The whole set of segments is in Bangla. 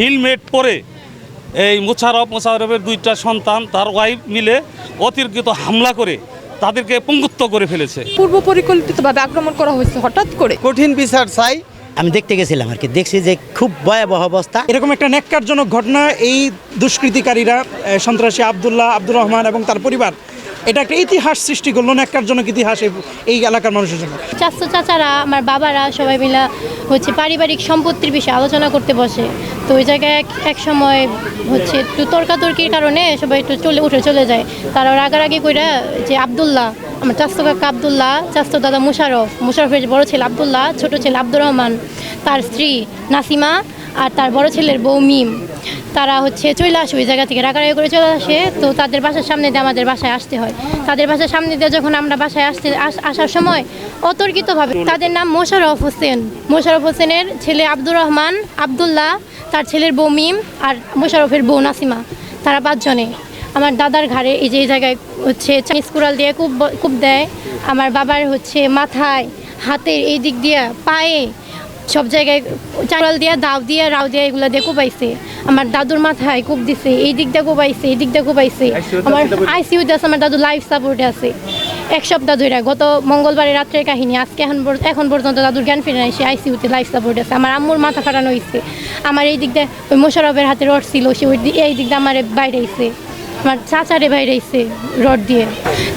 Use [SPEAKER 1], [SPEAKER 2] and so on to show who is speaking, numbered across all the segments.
[SPEAKER 1] হেলমেট পরে এই মোশারফ মোশারফের দুইটা সন্তান তার ওয়াইফ মিলে অতিরিক্ত হামলা করে তাদেরকে পঙ্গুত্ব করে ফেলেছে।
[SPEAKER 2] পূর্ব পরিকল্পিতভাবে আক্রমণ করা হয়েছে হঠাৎ করে।
[SPEAKER 3] কঠিন বিচার চাই।
[SPEAKER 4] আমি দেখতে গেছিলাম আর কি দেখছি যে খুব ভয়াবহ অবস্থা।
[SPEAKER 5] এরকম একটা ন্যাক্কারজনক ঘটনা এই দুষ্কৃতিকারীরা সন্ত্রাসী আবদুল্লাহ আব্দুর রহমান এবং তার পরিবার এটা একটা ইতিহাস সৃষ্টি করল, ন্যাক্কারজনক ইতিহাস এই- এলাকার মানুষের জন্য।
[SPEAKER 6] চাচা, চাচারা, আমার বাবারা সবাই মিলে হচ্ছে পারিবারিক সম্পত্তির বিষয়ে আলোচনা করতে বসে। তো ওই জায়গায় এক এক সময় হচ্ছে একটু তর্কাতর্কির কারণে সবাই একটু চলে উঠে চলে যায়। তারা রাগারাগি কইরা যে আবদুল্লাহ, আমার চাস্ত কাকা আবদুল্লাহ, চাস্ত দাদা মুশারফ, মুশারফের বড় ছেলে আবদুল্লাহ, ছোট ছেলে আব্দুর রহমান, তার স্ত্রী নাসিমা আর তার বড় ছেলের বউ মিম। তারা হচ্ছে চলে আসে ওই জায়গা থেকে, রাগারাগি করে চলে আসে। তো তাদের বাসার সামনে দিয়ে আমাদের বাসায় আসতে হয়। তাদের বাসার সামনে দিয়ে যখন আমরা বাসায় আসতে আসার সময় অতর্কিতভাবে, তাদের নাম মোশাররফ হোসেন। মোশারফ হোসেনের ছেলে আব্দুর রহমান, আবদুল্লাহ, তার ছেলের বউ মিম আর মোশারফের বউ নাসিমা। তারা পাঁচজনে। আমার দাদার ঘাড়ে এই যে এই জায়গায় হচ্ছে চাইনিজ কুড়াল দিয়ে কূপ কূপ দেয়। আমার বাবার হচ্ছে মাথায়, হাতের এই দিক দিয়ে, পায়ে সব জায়গায় চাল দিয়ে দাও দিয়ে রাও দিয়ে এগুলো দিয়ে কোপাইছে আমার দাদুর মাথায় কূপ দিছে এই দিক দিয়ে কোপাইছে এই দিক দিয়ে কোপাইছে আমার আইসিইউতে আছে আমার দাদু লাইফ সাপোর্টে আছে। এক সপ্তাহ ধরে গত মঙ্গলবারে রাত্রের কাহিনী আজকে এখন এখন পর্যন্ত দাদুর জ্ঞান ফিরে নাই সে আইসিইউতে লাইফ সাপোর্ট আছে। আমার আম্মুর মাথা ফাটানো হয়েছে আমার এই দিক দিয়ে ওই মোশারফের হাতে রড ছিল সে ওই এই দিক দিয়ে আমার বাইরে আইছে। আমার চাচারে বাইরে আইছে রড দিয়ে।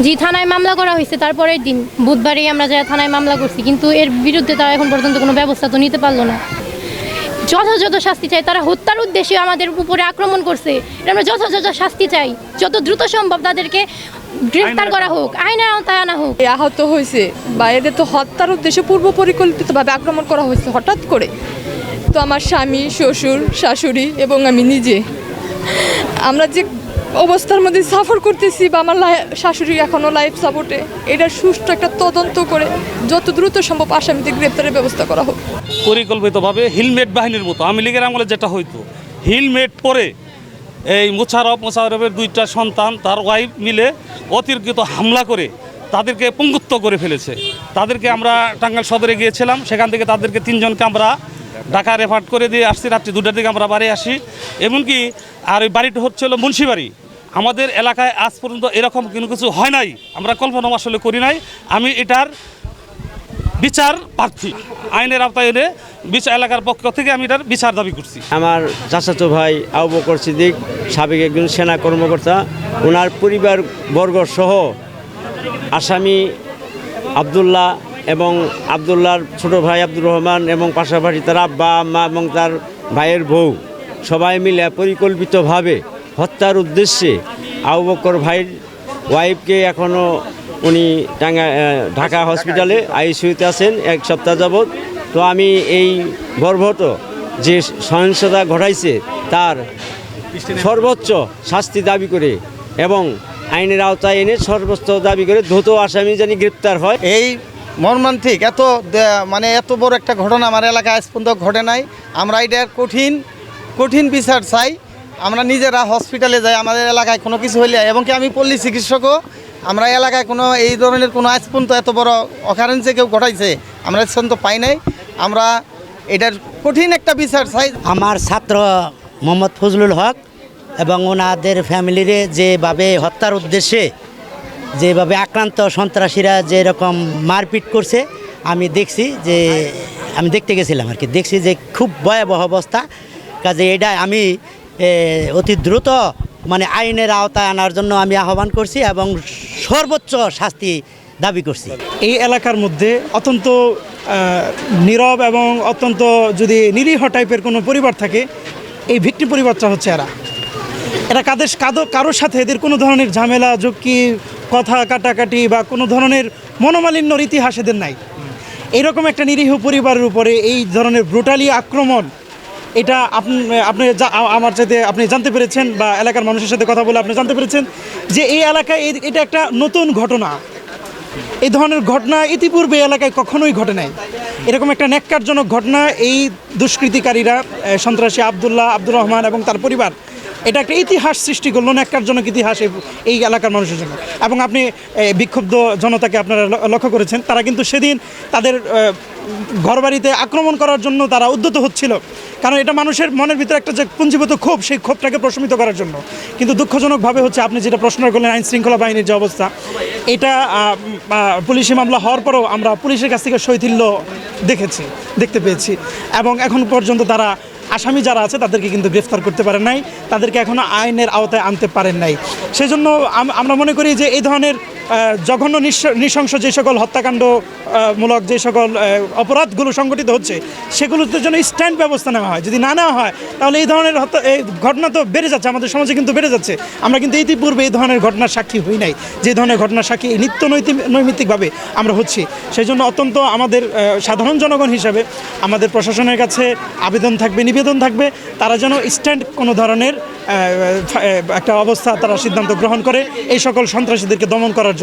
[SPEAKER 6] জি, থানায় মামলা করা হয়েছে, তারপরের দিন বুধবারেই আমরা যারা থানায় মামলা করছি, কিন্তু এর বিরুদ্ধে তারা এখন পর্যন্ত কোনো ব্যবস্থা তো নিতে পারল না। যথাযথ শাস্তি চাই, তারা হত্যার উদ্দেশ্যে আমাদের উপরে আক্রমণ করছে আমরা যথাযথ শাস্তি চাই। যত দ্রুত সম্ভব তাদেরকে গ্রেফতার করা হোক আইনের আওতায় আনা হোক।
[SPEAKER 2] আহত হয়েছে বা এদের তো হত্যার উদ্দেশ্যে পূর্ব পরিকল্পিতভাবে আক্রমণ করা হয়েছে হঠাৎ করে। তো আমার স্বামী, শ্বশুর, শাশুড়ি এবং আমি নিজে। আমরা যে অবস্থার মধ্যে সাফার করতেছি বা আমার শাশুড়ি এখনও লাইফ সাপোর্টে এটা সুষ্ঠু একটা তদন্ত করে যত দ্রুত সম্ভব আসামিদের গ্রেপ্তারের ব্যবস্থা করা হোক।
[SPEAKER 1] পরিকল্পিতভাবে হিলমেট বাহিনীর মতো, আমি লীগের আমলে যেটা হইতো, হিলমেট পরে এই মোছারফ মোশারফের দুইটা সন্তান, তার ওয়াইফ মিলে অতিরিক্ত হামলা করে তাদেরকে পঙ্গুত্ব করে ফেলেছে। তাদেরকে আমরা টাঙ্গাইল সদরে গিয়েছিলাম, সেখান থেকে তাদেরকে তিনজনকে আমরা ঢাকা রেফার করে দিয়ে আসছি। রাত্রি দুটার দিকে আমরা বাড়ি আসি। এমনকি আর ওই বাড়িটা হচ্ছিল মুন্সিবাড়ি। আমাদের এলাকায় আজ পর্যন্ত এরকম কোনো কিছু হয় নাই। আমরা কল্পনা আসলে করি নাই। আমি এটার বিচার প্রার্থী। আইনের আওতায় এনে বিচার এলাকার পক্ষ থেকে আমি এটার বিচার দাবি করছি।
[SPEAKER 7] আমার চাচাতো ভাই আবু বকর সিদ্দিক, সাবেক একজন সেনা কর্মকর্তা, ওনার পরিবার বর্গ সহ আসামি আবদুল্লাহ এবং আবদুল্লাহর ছোট ভাই আব্দুর রহমান এবং পাশাপাশি তার আব্বা, আম্মা এবং তার ভাইয়ের বউ সবাই মিলে পরিকল্পিতভাবে হত্যার উদ্দেশ্যে আবু বকর ভাইয়ের ওয়াইফকে এখনও উনি টাঙ্গা ঢাকা হসপিটালে আইসিইউতে আছেন এক সপ্তাহ যাবৎ। তো আমি এই গর্ভত যে সহিংসতা ঘটাইছে তার সর্বোচ্চ শাস্তি দাবি করে এবং আইনের আওতায় এনে সর্বোচ্চ দাবি করে দ্রুত আসামি জানি গ্রেপ্তার হয়।
[SPEAKER 3] এই মর্মান্তিক এত মানে এত বড় একটা ঘটনা আমার এলাকায় আজ পর্যন্ত ঘটে নাই। আমরা এটার কঠিন কঠিন বিচার চাই। আমরা নিজেরা হসপিটালে যাই আমাদের এলাকায় কোনো কিছু হইলে এবং কি আমি পল্লী চিকিৎসকও আমরা এলাকায় কোনো এই ধরনের কোনো আজ পর্যন্ত এত বড় অকারেন্সে কেউ ঘটাইছে আমরা আজ পর্যন্ত পাই নাই। আমরা এটার কঠিন একটা বিচার চাই।
[SPEAKER 4] আমার ছাত্র মোহাম্মদ ফজলুল হক এবং ওনাদের ফ্যামিলিরে যেভাবে হত্যার উদ্দেশ্যে যেভাবে আক্রান্ত সন্ত্রাসীরা যেরকম মারপিট করছে, আমি দেখছি যে, আমি দেখতে গেছিলাম আর কি। দেখছি যে খুব ভয়াবহ অবস্থা। কাজে এটা আমি অতি দ্রুত মানে আইনের আওতায় আনার জন্য আমি আহ্বান করছি এবং সর্বোচ্চ শাস্তি দাবি করছি।
[SPEAKER 5] এই এলাকার মধ্যে অত্যন্ত নীরব এবং অত্যন্ত যদি নিরীহ টাইপের কোনো পরিবার থাকে, এই ভিক্টি পরিবারটা হচ্ছে এরা। এরা কাদের কাদো কারোর সাথে এদের কোনো ধরনের ঝামেলা, ঝুঁকি, কথা কাটাকাটি বা কোনো ধরনের মনোমালিন্যর ইতিহাস এদের নাই। এরকম একটা নিরীহ পরিবারের উপরে এই ধরনের ব্রুটালি আক্রমণ, এটা আপনি আপনি আমার সাথে আপনি জানতে পেরেছেন বা এলাকার মানুষের সাথে কথা বলে আপনি জানতে পেরেছেন যে এই এলাকায় এটা একটা নতুন ঘটনা। এই ধরনের ঘটনা ইতিপূর্বে এলাকায় কখনোই ঘটে নাই। এরকম একটা ন্যাক্কারজনক ঘটনা এই দুষ্কৃতিকারীরা সন্ত্রাসী আবদুল্লাহ, আব্দুর রহমান এবং তার পরিবার এটা একটা ইতিহাস সৃষ্টি করল না একজনক ইতিহাস এই- এলাকার মানুষের জন্য। এবং আপনি বিক্ষুব্ধ জনতাকে আপনারা লক্ষ্য করেছেন, তারা কিন্তু সেদিন তাদের ঘরবাড়িতে আক্রমণ করার জন্য তারা উদ্যত হচ্ছিল। কারণ এটা মানুষের মনের ভিতরে একটা যে পুঞ্জীভূত ক্ষোভ, সেই ক্ষোভটাকে প্রশমিত করার জন্য। কিন্তু দুঃখজনকভাবে হচ্ছে, আপনি যেটা প্রশ্ন করলেন, আইন শৃঙ্খলা বাহিনীর যে অবস্থা, এটা পুলিশি মামলা হওয়ার পরও আমরা পুলিশের কাছ থেকে শৈথিল্য দেখেছি, দেখতে পেয়েছি। এবং এখন পর্যন্ত তারা আসামি যারা আছে তাদেরকে কিন্তু গ্রেফতার করতে পারেন নাই, তাদেরকে এখনও আইনের আওতায় আনতে পারেন নাই। সেজন্য আম- আমরা মনে করি যে এই ধরনের জঘন্য নৃশংস যে সকল হত্যাকাণ্ড মূলক যে সকল অপরাধগুলো সংগঠিত হচ্ছে, সেগুলোতে যেন স্ট্যান্ড ব্যবস্থা নেওয়া হয়। যদি না নেওয়া হয়, তাহলে এই ধরনের হত্যা এই ঘটনা তো বেড়ে যাচ্ছে, আমাদের সমাজে কিন্তু বেড়ে যাচ্ছে। আমরা কিন্তু ইতিপূর্বে এই ধরনের ঘটনার সাক্ষী হই নাই। যে ধরনের ঘটনার সাক্ষী নিত্য নৈতিক নৈমিত্তিকভাবে আমরা হচ্ছি। সেই জন্য অত্যন্ত আমাদের সাধারণ জনগণ হিসাবে আমাদের প্রশাসনের কাছে আবেদন থাকবে, নিবেদন থাকবে। তারা যেন স্ট্যান্ড কোনো ধরনের একটা অবস্থা তারা সিদ্ধান্ত গ্রহণ করে। এই সকল সন্ত্রাসীদেরকে দমন করার